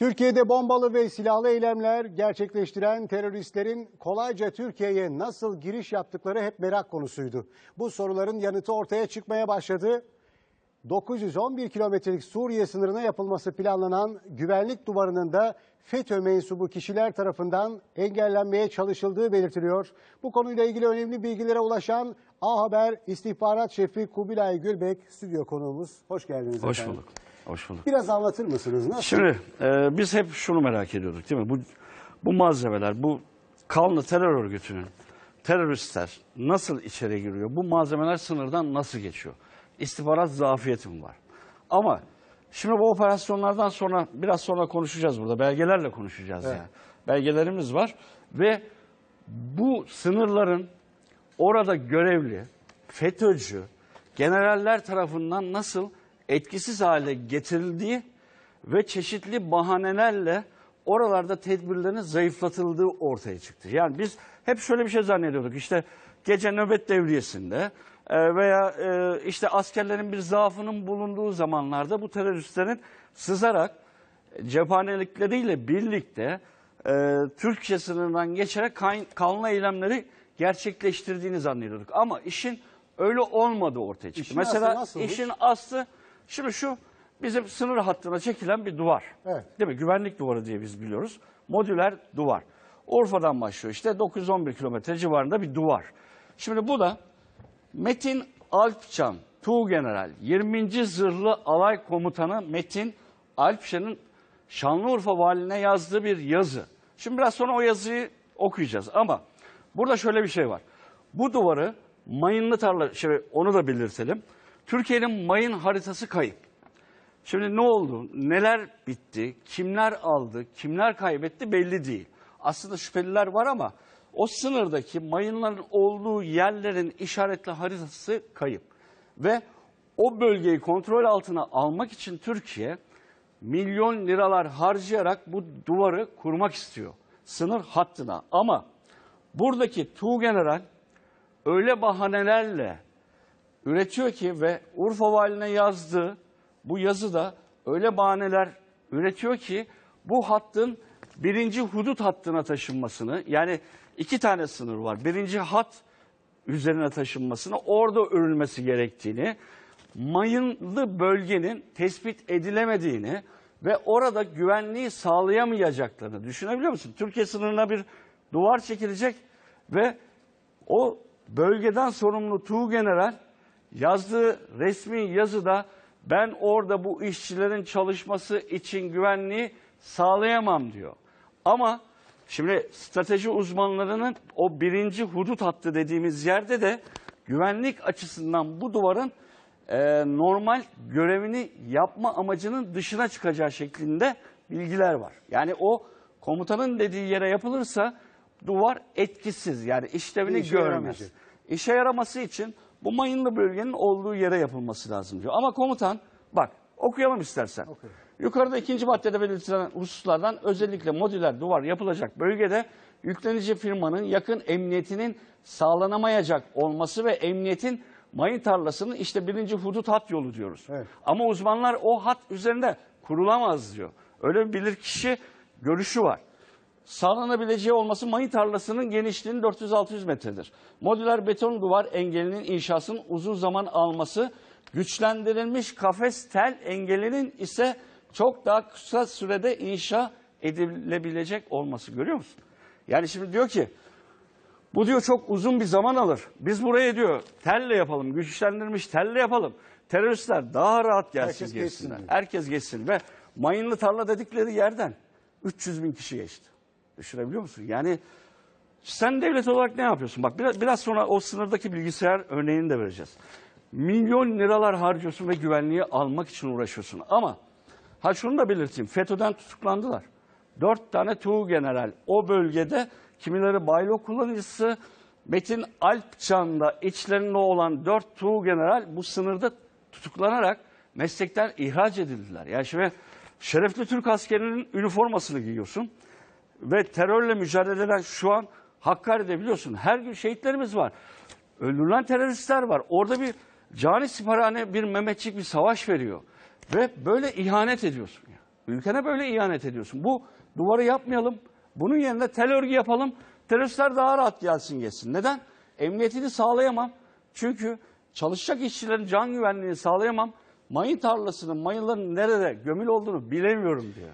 Türkiye'de bombalı ve silahlı eylemler gerçekleştiren teröristlerin kolayca Türkiye'ye nasıl giriş yaptıkları hep merak konusuydu. Bu soruların yanıtı ortaya çıkmaya başladı. 911 kilometrelik Suriye sınırına yapılması planlanan güvenlik duvarının da FETÖ mensubu kişiler tarafından engellenmeye çalışıldığı belirtiliyor. Bu konuyla ilgili önemli bilgilere ulaşan A Haber İstihbarat Şefi Kubilay Gülbek stüdyo konuğumuz. Hoş geldiniz Hoş efendim. bulduk. Hoş bulduk. Biraz anlatır mısınız? Nasıl? Şimdi e, biz hep şunu merak ediyorduk değil mi? Bu, bu malzemeler, bu kanlı terör örgütünün teröristler nasıl içeri giriyor? Bu malzemeler sınırdan nasıl geçiyor? İstihbarat zafiyeti mi var? Ama şimdi bu operasyonlardan sonra biraz sonra konuşacağız burada. Belgelerle konuşacağız Evet. yani. Belgelerimiz var ve bu sınırların orada görevli FETÖ'cü generaller tarafından nasıl etkisiz hale getirildiği ve çeşitli bahanelerle oralarda tedbirlerin zayıflatıldığı ortaya çıktı. Yani biz hep şöyle bir şey zannediyorduk. İşte gece nöbet devriyesinde e, veya e, işte askerlerin bir zaafının bulunduğu zamanlarda bu teröristlerin sızarak cephanelikleriyle birlikte e, Türkiye sınırından geçerek kay- kanlı eylemleri gerçekleştirdiğini zannediyorduk. Ama işin öyle olmadığı ortaya çıktı. İşin Mesela aslı nasılmış? işin aslı şimdi şu bizim sınır hattına çekilen bir duvar. Evet. Değil mi? Güvenlik duvarı diye biz biliyoruz. Modüler duvar. Urfa'dan başlıyor işte 911 kilometre civarında bir duvar. Şimdi bu da Metin Alpçan, Tuğgeneral, 20. Zırhlı Alay Komutanı Metin Alpçan'ın Şanlıurfa Valine yazdığı bir yazı. Şimdi biraz sonra o yazıyı okuyacağız ama burada şöyle bir şey var. Bu duvarı mayınlı tarla, şimdi onu da belirtelim. Türkiye'nin mayın haritası kayıp. Şimdi ne oldu? Neler bitti? Kimler aldı? Kimler kaybetti belli değil. Aslında şüpheliler var ama o sınırdaki mayınların olduğu yerlerin işaretli haritası kayıp. Ve o bölgeyi kontrol altına almak için Türkiye milyon liralar harcayarak bu duvarı kurmak istiyor. Sınır hattına. Ama buradaki Tuğgeneral öyle bahanelerle üretiyor ki ve Urfa valine yazdığı bu yazıda öyle bahaneler üretiyor ki bu hattın birinci hudut hattına taşınmasını yani iki tane sınır var. Birinci hat üzerine taşınmasını orada örülmesi gerektiğini mayınlı bölgenin tespit edilemediğini ve orada güvenliği sağlayamayacaklarını düşünebiliyor musun? Türkiye sınırına bir duvar çekilecek ve o bölgeden sorumlu Tuğgeneral yazdığı resmi yazıda ben orada bu işçilerin çalışması için güvenliği sağlayamam diyor. Ama şimdi strateji uzmanlarının o birinci hudut hattı dediğimiz yerde de güvenlik açısından bu duvarın e, normal görevini yapma amacının dışına çıkacağı şeklinde bilgiler var. Yani o komutanın dediği yere yapılırsa duvar etkisiz yani işlevini İşe görmez. yaramayacak. İşe yaraması için bu mayınlı bölgenin olduğu yere yapılması lazım diyor. Ama komutan bak okuyalım istersen. Okuyun. Yukarıda ikinci maddede belirtilen hususlardan özellikle modüler duvar yapılacak bölgede yüklenici firmanın yakın emniyetinin sağlanamayacak olması ve emniyetin mayın tarlasının işte birinci hudut hat yolu diyoruz. Evet. Ama uzmanlar o hat üzerinde kurulamaz diyor. Öyle bir bilirkişi görüşü var sağlanabileceği olması mayın tarlasının genişliğinin 400-600 metredir. Modüler beton duvar engelinin inşasının uzun zaman alması, güçlendirilmiş kafes tel engelinin ise çok daha kısa sürede inşa edilebilecek olması görüyor musun? Yani şimdi diyor ki bu diyor çok uzun bir zaman alır. Biz buraya diyor telle yapalım, güçlendirilmiş telle yapalım. Teröristler daha rahat gelsin Herkes geçsin geçsinler. diyor. Herkes geçsin ve mayınlı tarla dedikleri yerden 300 bin kişi geçti. Düşünebiliyor musun? Yani sen devlet olarak ne yapıyorsun? Bak biraz, biraz sonra o sınırdaki bilgisayar örneğini de vereceğiz. Milyon liralar harcıyorsun ve güvenliği almak için uğraşıyorsun. Ama ha şunu da belirteyim. FETÖ'den tutuklandılar. Dört tane Tuğ General o bölgede kimileri baylo kullanıcısı Metin Alpcan'da içlerinde olan dört Tuğ General bu sınırda tutuklanarak meslekten ihraç edildiler. Yani şimdi şerefli Türk askerinin üniformasını giyiyorsun ve terörle mücadele eden şu an Hakkari'de biliyorsun her gün şehitlerimiz var. Öldürülen teröristler var. Orada bir cani siparhane bir Mehmetçik bir savaş veriyor. Ve böyle ihanet ediyorsun. Ya. Ülkene böyle ihanet ediyorsun. Bu duvarı yapmayalım. Bunun yerine tel örgü yapalım. Teröristler daha rahat gelsin geçsin. Neden? Emniyetini sağlayamam. Çünkü çalışacak işçilerin can güvenliğini sağlayamam. Mayın tarlasının mayınların nerede gömül olduğunu bilemiyorum diyor.